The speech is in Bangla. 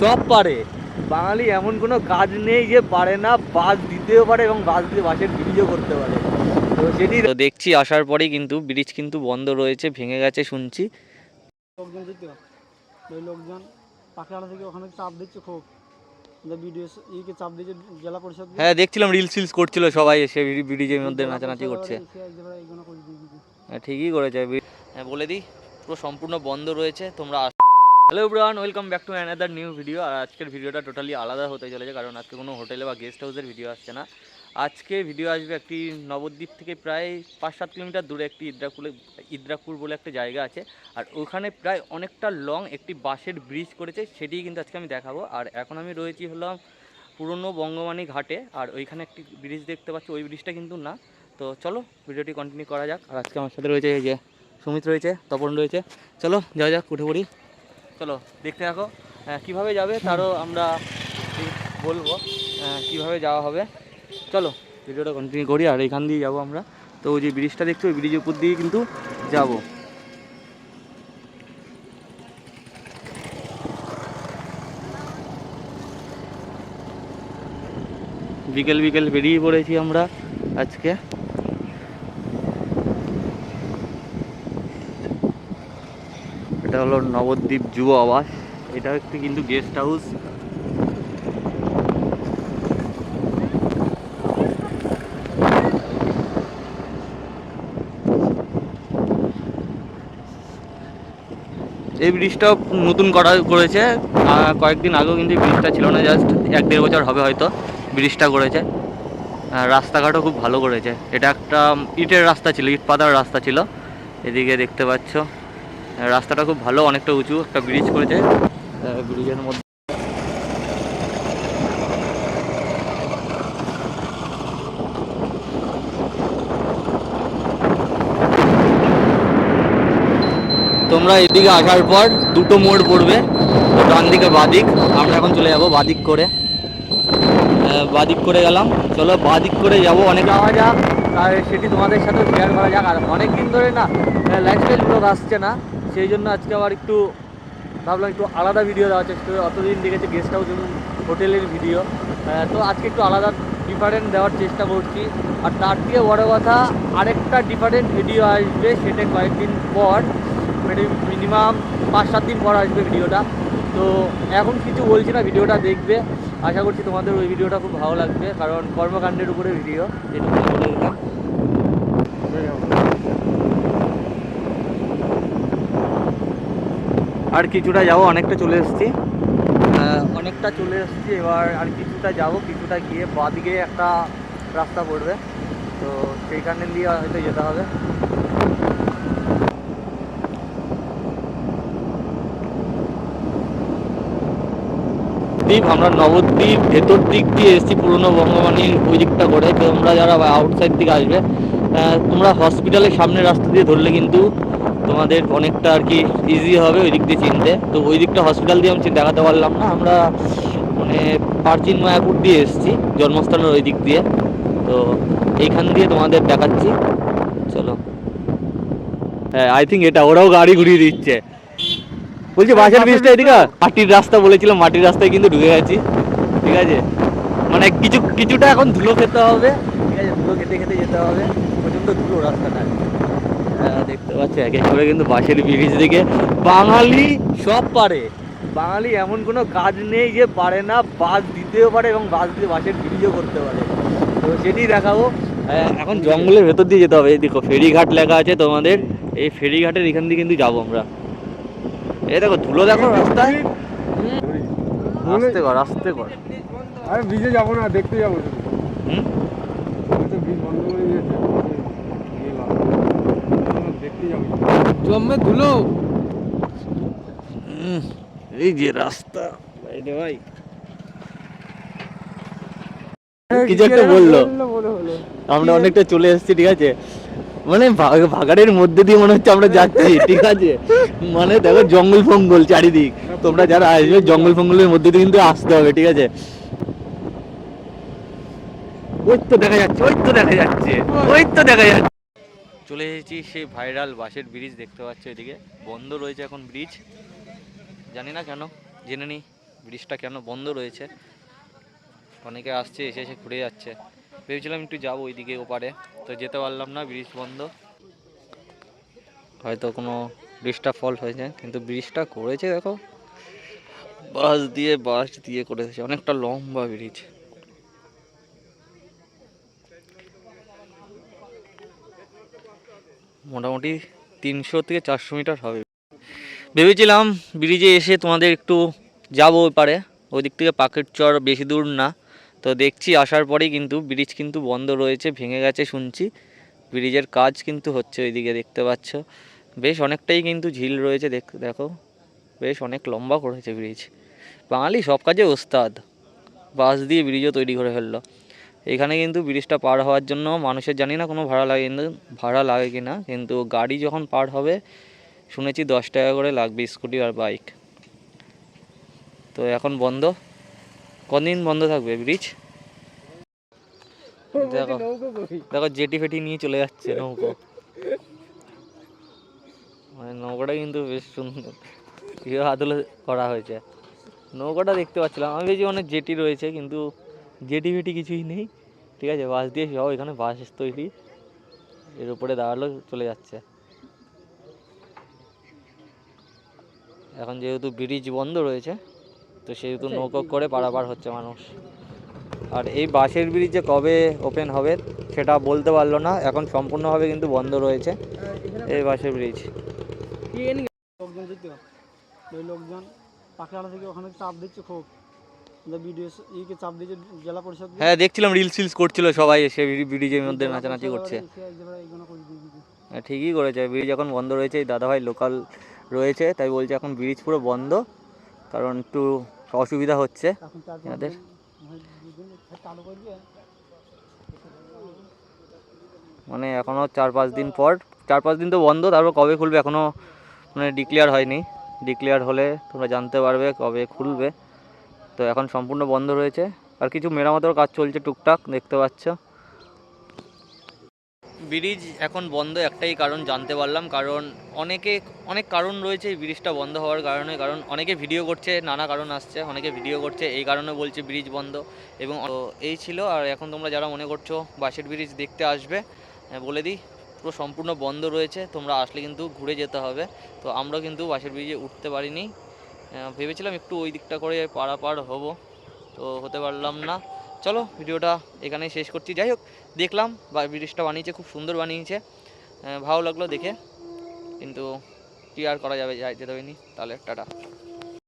সব পারে। বাঙালি এমন কোনো কাজ নেই যে পারে না বাস দিতেও পারে এবং বাস দিয়ে বাসের ব্রিজও করতে পারে। তো সেটি তো দেখছি আসার পরেই কিন্তু ব্রিজ কিন্তু বন্ধ রয়েছে ভেঙে গেছে শুনছি। লোকজন ওই লোকজন পাখিয়ালা থেকে ওখানে চাপ দিচ্ছে খুব। ইকে চাপ দিচ্ছে জেলা পরিষদ হ্যাঁ দেখছিলাম রিলস ফিলস করছিল সবাই এসে ব্রিজের মধ্যে নাচানাচি করছে। হ্যাঁ ঠিকই করেছে। হ্যাঁ বলে দিই পুরো সম্পূর্ণ বন্ধ রয়েছে তোমরা hello bran welcome back to another new video আর আজকের ভিডিওটা টোটালি আলাদা হতে চলেছে, কারণ আজকে কোনো হোটেলে বা গেস্ট হাউসের ভিডিও আসছে না। আজকে ভিডিও আসবে একটি নবদ্বীপ থেকে প্রায় পাঁচ সাত কিলোমিটার দূরে একটি ইদ্রাকুলে ইদ্রাকপুর বলে একটা জায়গা আছে। আর ওখানে প্রায় অনেকটা লং একটি বাঁশের ব্রিজ করেছে, সেটিই কিন্তু আজকে আমি দেখাবো। আর এখন আমি রয়েছি হলাম পুরনো বঙ্গমানি ঘাটে, আর ওইখানে একটি ব্রিজ দেখতে পাচ্ছি, ওই ব্রিজটা কিন্তু না। তো চলো ভিডিওটি কন্টিনিউ করা যাক। আর আজকে আমার সাথে রয়েছে এই যে সুমিত রয়েছে, তপন রয়েছে। চলো, যাওয়া যাক, উঠে পড়ি। চলো দেখতে থাকো। আহ, কীভাবে যাবে তারও আমরা বলব আহ, কীভাবে যাওয়া হবে। চলো ভিডিওটা কন্টিনিউ করি আর এখান দিয়ে যাব আমরা। তো ওই যে ব্রিজটা দেখছ ওই ব্রিজের উপর দিয়ে কিন্তু যাব। বিকেল বিকেল বেরিয়ে পড়েছি আমরা আজকে। এটা হলো নবদ্বীপ যুব আবাস। এটা একটি কিন্তু গেস্ট হাউস এই ব্রিজটা নতুন করা করেছে। কয়েকদিন আগেও কিন্তু ব্রিজটা ছিল না জাস্ট এক দেড় বছর হবে হয়তো ব্রিজটা করেছে। রাস্তাঘাটও খুব ভালো করেছে। এটা একটা ইটের রাস্তা ছিল ইট পাতার রাস্তা ছিল। এদিকে দেখতে পাচ্ছ। রাস্তাটা খুব ভালো, অনেকটা উঁচু, একটা ব্রিজ করেছে। ব্রিজের মধ্যে তোমরা এদিকে আসার পর দুটো মোড় পড়বে, ডান দিকে বাদিক। আমরা এখন চলে যাব বাদিক করে। বাদিক করে গেলাম। চলো বাদিক করে যাব। অনেক যাওয়া যাক। আর সেটি তোমাদের সাথে শেয়ার করা যাক। আর অনেক দিন ধরে না লাইফস্টাইল ব্লগ আসছে না। সেই জন্য আজকে আবার একটু ভাবলাম একটু আলাদা ভিডিও দেওয়ার চেষ্টা করি। অতদিন দেখেছি গেস্ট হাউস এবং হোটেলের ভিডিও তো আজকে একটু আলাদা ডিফারেন্ট দেওয়ার চেষ্টা করছি। আর তার থেকে বড় কথা, আরেকটা ডিফারেন্ট ভিডিও আসবে সেটা কয়েকদিন পর। মিনিমাম পাঁচ, সাত দিন পর আসবে ভিডিওটা তো এখন কিছু বলছি না ভিডিওটা দেখবে। আশা করছি তোমাদের ওই ভিডিওটা খুব ভালো লাগবে, কারণ কর্মকাণ্ডের উপরে ভিডিও যেটুকু বলে দিলাম। আর কিছুটা যাব, অনেকটা চলে এসেছি। অনেকটা চলে এসেছি, এবার আর কিছুটা যাব, কিছুটা গিয়ে বাদিকে একটা রাস্তা পড়বে। তো সেইখানে দিয়ে হয়তো যেতে হবে। দ্বীপ আমরা নবদ্বীপ ভেতর দিক দিয়ে এসেছি, পুরনো বঙ্গবাণীর ওই দিকটা করে। তোমরা যারা আউটসাইড দিকে আসবে তোমরা হসপিটালের সামনের রাস্তা দিয়ে ধরলে কিন্তু তোমাদের অনেকটা আর কি ইজি হবে ওই দিক দিয়ে চিনতে। তো ওই দিকটা হসপিটাল দিয়ে আমি দেখাতে পারলাম না। আমরা মানে প্রাচীন মায়াপুর দিয়ে এসেছি জন্মস্থানের ওই দিক দিয়ে। তো এইখান দিয়ে তোমাদের দেখাচ্ছি। চলো। হ্যাঁ আই থিঙ্ক এটা ওরাও গাড়ি ঘুরিয়ে দিচ্ছে। বলছি বাসের ব্রিজটা এদিকে মাটির রাস্তা বলেছিলাম মাটির রাস্তায় কিন্তু ঢুকে গেছি। ঠিক আছে? মানে কিছু কিছুটা এখন ধুলো খেতে হবে। ঠিক আছে? ধুলো খেতে খেতে যেতে হবে। প্রচণ্ড ধুলো রাস্তাটা। হ্যাঁ, দেখতে পাচ্ছ এক এক করে কিন্তু বাঁশের ব্রিজ দিকে বাঙালি সব পারে। বাঙালি এমন কোনো কাজ নেই যে পারে না বাস দিতেও পারে এবং বাস দিয়ে বাসের ব্রিজও করতে পারে। তো সেটি দেখাবো। এখন জঙ্গলের ভেতর দিয়ে যেতে হবে। এই দেখো ফেরিঘাট লেখা আছে তোমাদের। এই ফেরিঘাটের এখান দিয়ে কিন্তু যাব আমরা। এই দেখো ধুলো দেখো রাস্তায়। আস্তে কর আস্তে কর। আরে ব্রিজে যাব না দেখতে যাব শুধু। হুম? ব্রিজ বন্ধ করে দিয়েছে। দেখতে যাব জমে ধুলো। এই যে রাস্তা। বাইরে ভাই। কিছু একটা বলল। আমরা অনেকটা চলে এসেছি ঠিক আছে? মানে ভাগাড়ের মধ্যে দিয়ে মনে হচ্ছে আমরা যাচ্ছি ঠিক আছে? মানে দেখো জঙ্গল ফঙ্গল চারিদিক। তোমরা যারা আসবে জঙ্গল ফঙ্গলের মধ্যে দিয়ে কিন্তু আসতে হবে ঠিক আছে? ওই তো দেখা যাচ্ছে ওই তো দেখা যাচ্ছে ওই তো দেখা যাচ্ছে। চলে এসেছি সেই ভাইরাল বাসের ব্রিজ দেখতে পাচ্ছ এদিকে। বন্ধ রয়েছে এখন ব্রিজ জানি না কেন, জেনে নি ব্রিজটা কেন বন্ধ রয়েছে। অনেকে আসছে, এসে এসে ঘুরে যাচ্ছে। ভেবেছিলাম একটু যাব ওইদিকে ওপারে, তো যেতে পারলাম না ব্রিজ বন্ধ। হয়তো কোনো ব্রিজটা ফল্ট হয়েছে, কিন্তু ব্রিজটা করেছে দেখো। বাস দিয়ে বাস দিয়ে করেছে, অনেকটা লম্বা ব্রিজ মোটামুটি তিনশো থেকে চারশো মিটার হবে। ভেবেছিলাম ব্রিজে এসে তোমাদের একটু যাব পারে। ওই দিক থেকে পাখির চর বেশি দূর না। তো দেখছি আসার পরেই কিন্তু ব্রিজ কিন্তু বন্ধ রয়েছে, ভেঙে গেছে শুনছি। ব্রিজের কাজ কিন্তু হচ্ছে ওইদিকে, দেখতে পাচ্ছ। বেশ অনেকটাই কিন্তু ঝিল রয়েছে, দেখ, দেখো। বেশ অনেক লম্বা করেছে ব্রিজ বাঙালি সব কাজে ওস্তাদ। বাস দিয়ে ব্রিজও তৈরি করে ফেলল। এখানে কিন্তু ব্রিজটা পার হওয়ার জন্য মানুষের জানি না কোনো ভাড়া লাগে কিন্তু, ভাড়া লাগে কি না, কিন্তু গাড়ি যখন পার হবে, শুনেছি দশ টাকা করে লাগবে স্কুটি আর বাইক। তো এখন বন্ধ। কদিন বন্ধ থাকবে ব্রিজ? দেখো দেখো জেটি ফেটি নিয়ে চলে যাচ্ছে নৌকো। মানে নৌকাটা কিন্তু বেশ সুন্দর। ইয়ে আদলে করা হয়েছে। নৌকাটা দেখতে পাচ্ছিলাম। আমি ভেবেছি অনেক জেটি রয়েছে, কিন্তু জেটি ফেটি কিছুই নেই। ঠিক আছে বাস দিয়ে সব এখানে বাস তৈরি। এর উপরে দাঁড়াল চলে যাচ্ছে। এখন যেহেতু ব্রিজ বন্ধ রয়েছে তো সেহেতু নৌকো করে পারাপার হচ্ছে মানুষ। আর এই বাসের ব্রিজ যে কবে ওপেন হবে সেটা বলতে পারল না। এখন সম্পূর্ণভাবে কিন্তু বন্ধ রয়েছে এই বাসের ব্রিজ লোকজন লোকজন পাখিয়ালা থেকে ওখানে চাপ দিচ্ছে খুব। হ্যাঁ দেখছিলাম রিলস ফিলস করছিল সবাই এসে ব্রিজের মধ্যে নাচানাচি করছে। হ্যাঁ, ঠিকই করেছে। ব্রিজ এখন বন্ধ রয়েছে এই দাদাভাই লোকাল রয়েছে তাই বলছে এখন ব্রিজ পুরো বন্ধ কারণ একটু অসুবিধা হচ্ছে এনাদের? মানে এখনও চার পাঁচ দিন পর চার পাঁচ দিন তো বন্ধ তারপর কবে খুলবে এখনও মানে ডিক্লেয়ার হয়নি। ডিক্লেয়ার হলে তোমরা জানতে পারবে কবে খুলবে। তো এখন সম্পূর্ণ বন্ধ রয়েছে। আর কিছু মেরামতের কাজ চলছে টুকটাক দেখতে পাচ্ছ। ব্রিজ এখন বন্ধ একটাই কারণ জানতে পারলাম। কারণ অনেকে অনেক কারণ রয়েছে এই ব্রিজটা বন্ধ হওয়ার কারণে। কারণ অনেকে ভিডিও করছে নানা কারণ আসছে। অনেকে ভিডিও করছে এই কারণে বলছে ব্রিজ বন্ধ। এবং এই ছিল। আর এখন তোমরা যারা মনে করছ বাসের ব্রিজ দেখতে আসবে হ্যাঁ, বলে দিই পুরো সম্পূর্ণ বন্ধ রয়েছে। তোমরা আসলে কিন্তু ঘুরে যেতে হবে। তো আমরা কিন্তু বাসের ব্রিজে উঠতে পারিনি। ভেবেছিলাম একটু ওই দিকটা করে পারাপার হব, তো হতে পারলাম না। চলো, ভিডিওটা এখানেই শেষ করছি। যাই হোক, দেখলাম, বা ব্রিজটা বানিয়েছে, খুব সুন্দর বানিয়েছে। ভালো লাগল দেখে, কিন্তু কি আর করা যাবে যেতে হয়নি। তাহলে টাটা।